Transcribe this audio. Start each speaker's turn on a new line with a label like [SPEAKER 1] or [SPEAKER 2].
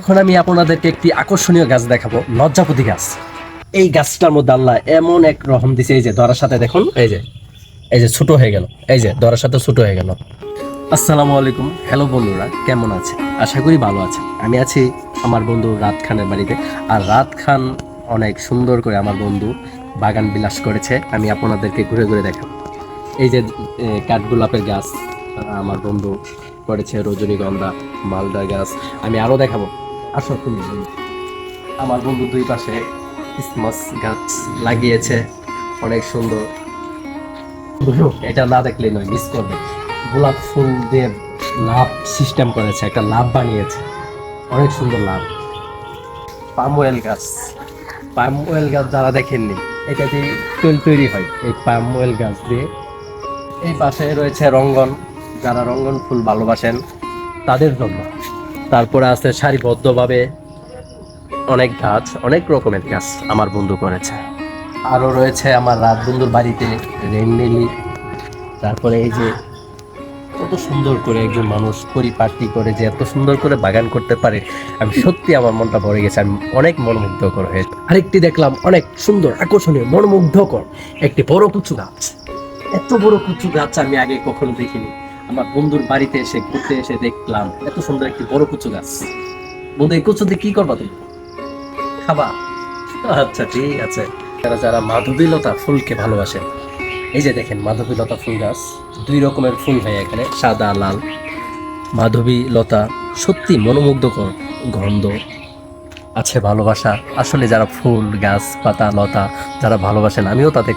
[SPEAKER 1] এখন আমি আপনাদেরকে একটি আকর্ষণীয় গাছ দেখাবো, লজ্জাপতি গাছ। এই গাছটার মধ্যে আল্লাহ এমন এক রহম দিছে, এই যে ধরার সাথে দেখুন, এই যে এই যে ছোট হয়ে গেল, এই যে ধরার সাথে ছোট হয়ে গেল। আসসালামু আলাইকুম, হ্যালো বন্ধুরা, কেমন আছে আশা করি ভালো আছে আমি আছি আমার বন্ধু রাত খানের বাড়িতে, আর রাত খান অনেক সুন্দর করে আমার বন্ধু বাগান বিলাস করেছে, আমি আপনাদেরকে ঘুরে ঘুরে দেখাবো। এই যে কাঠগোলাপের গাছ, আমার বন্ধু করেছে, রজনীগন্ধা মালদা গাছ, আমি আরও দেখাবো। আসো তুমি। আমার বন্ধু দুই পাশে ক্রিসমাস গাছ লাগিয়েছে। অনেক সুন্দর। এটা না দেখলে নয় মিস করবে। গোলাপ ফুল দিয়ে লাভ সিস্টেম করেছে একটা লাভ বানিয়েছে। অনেক সুন্দর লাভ। পাম অয়েল গাছ। পাম অয়েল গাছ যারা দেখেননি এটা দিয়ে তেল তৈরি হয় এই পাম অয়েল গাছ দিয়ে। এই পাশে রয়েছে রঙ্গন। যারা রঙ্গন ফুল ভালোবাসেন তাদের জন্য। তারপরে আছে সারিবদ্ধভাবে অনেক গাছ, অনেক রকমের গাছ আমার বন্ধু করেছে। আরও রয়েছে আমার রাত বন্ধুর বাড়িতে রেনলিলি তারপরে এই যে কত সুন্দর করে একজন মানুষ পরিপাটি করে যে এত সুন্দর করে বাগান করতে পারে, আমি সত্যি আমার মনটা ভরে গেছে, আমি অনেক মনোমুগ্ধকর হয়েছে আরেকটি দেখলাম, অনেক সুন্দর, আকর্ষণীয়, মনোমুগ্ধকর একটি বড় কুচু গাছ। এত বড় কুচু গাছ আমি আগে কখনো দেখিনি। আমার বন্ধুর বাড়িতে এসে ঘুরতে এসে দেখলাম, এত সুন্দর একটি বড় কুচু গাছ। বন্ধু, এই কুচুতে কি করবা তুমি? খাবা? আচ্ছা ঠিক আছে। যারা যারা মাধবীলতা ফুলকে ভালোবাসেন এই যে দেখেন মাধবীলতা ফুল গাছ, দুই রকমের ফুল হয় এখানে, সাদা, লাল। মাধবী লতা সত্যি মনোমুগ্ধকর গন্ধ, আছে ভালোবাসা। আসলে যারা ফুল, গাছ, পাতা, লতা, যারা ভালোবাসেন, আমিও তাতে